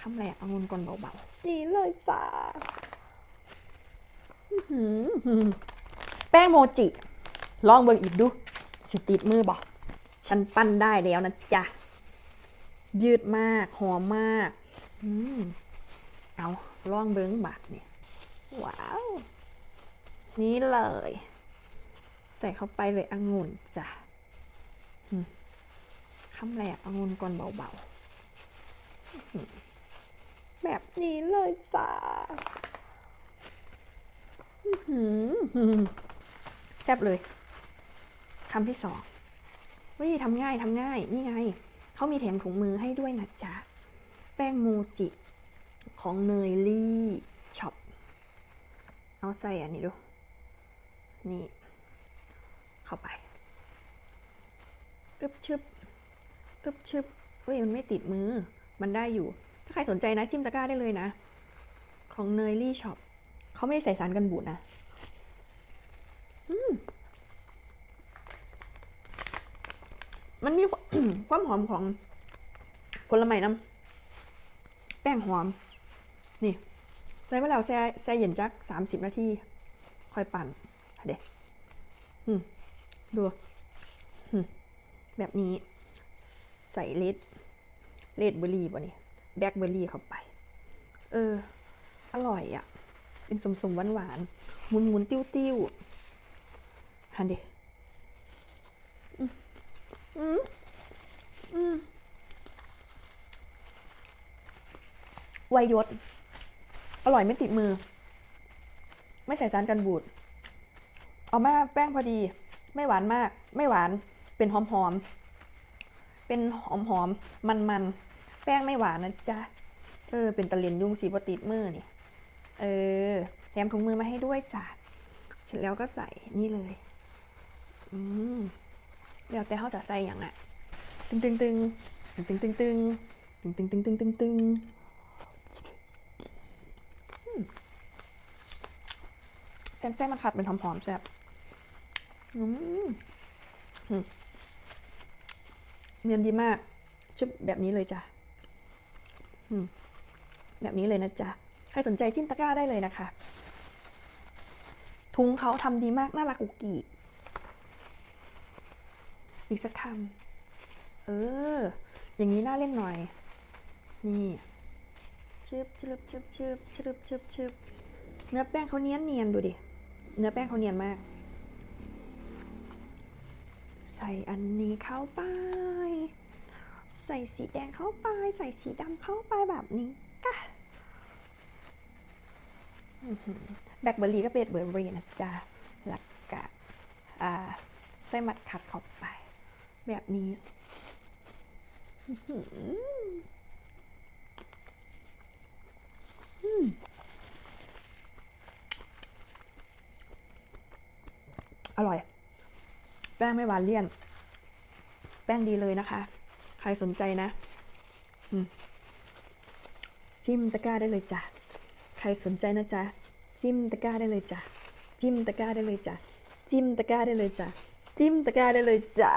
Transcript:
คำแรกเอางุนก่อนเบาๆ นี่เลยจ้าอื้อหือแป้งโมจิ ลองเบิ่งอีกดู สิติดมือบอกฉันปั้นได้แล้วนะจ๊ะ ยืดมากหอมมาก อืมเอาลองเบิ้งบาทเนี่ย ว้าว นี่เลย ใส่เข้าไปเลยองุ่นจ้ะอืมคำแรกองุ่นก่อนเบาๆอื้อหือ แบบนี้เลยจ้ะอื้อหือแซ่บเลยคำที่สองเฮ้ยทำง่ายทำง่าย นี่ไง เขามีแถมถุงมือให้ด้วยนะจ๊ะ แป้งโมจิ ของเนยลี่ช็อป เอาใส่อันนี้ดู นี่ เข้าไปอึบชึบอึบชึบเฮ้ย มันไม่ติดมือ มันได้อยู่ ถ้าใครสนใจนะจิ้มตะกร้าได้เลยนะ ของเนยลี่ช็อปเขาไม่ได้ใส่สารกันบูดนะมมันมีความหอมของผลไม้น้ำแป้งหอม นี่ใส่มาแล้วแช่แช่เย็นจักสามสิบนาทีค่อยปั่นเด็อืมดูแบบนี้ ใส่เลดเลดเบอร์รี่ป่ะนี่ แบล็คเบอร์รี่เข้าไป เออ อร่อยอะ เป็นสมๆหวานๆหมุนๆ ติ้วๆฮันเดอืมอืมอืมไวยศ อร่อยไม่ติดมือ ไม่ใส่สารกันบูด เอามาแป้งพอดี ไม่หวานมาก ไม่หวาน เป็นหอมหอมๆเป็นหอมหอม มันมันๆ แป้งไม่หวานนะจ๊ะ เออ เป็นตะเลียนยุ่งสีปติดมือนี่ เออแถมถุงมือมาให้ด้วยจ้ะ เสร็จแล้วก็ใส่นี่เลย อืมแล้วแต่เขาจะใส่อย่างอะ ตึงตึงตึงตึงตึงตึงตึงตึงตึงตึงตึงตึงเส้นเส้นมันขัดเป็นหอมๆแซ่บอืมเนียนดีมากชุบแบบนี้เลยจ้ะ แบบนี้เลยนะจ๊ะ ใครสนใจจิ้มตะกร้าได้เลยนะคะ ทุงเขาทำดีมาก น่ารักกุกกีอีกสักคำเออ อย่างนี้น่าเล่นหน่อย นี่ชึบชึบชึบชึบชึบชึบชึบเนื้อแป้งเขาเนียนเนียนดูดิ เนื้อแป้งเขาเนียนมาก ใส่อันนี้เข้าไป ใส่สีแดงเข้าไป ใส่สีดำเข้าไปแบบนี้กะแบล็คเบอร์รี่ก็เป็นเบอร์รี่นะจ๊ะหลักกะอ่าไส้หมัดขัดเข้าไป แบบนี้อร่อย แป้งไม่หวานเลี่ยน แป้งดีเลยนะคะ รสนใจนะจิ้มตะกร้าได้เลยจ้ะ ใครสนใจนะจ๊ะ จิ้มตะกร้าได้เลยจ้ะ จิ้มตะกร้าได้เลยจ้ะ จิ้มตะกร้าได้เลยจ้ะ จิ้มตะกร้าได้เลยจ้ะ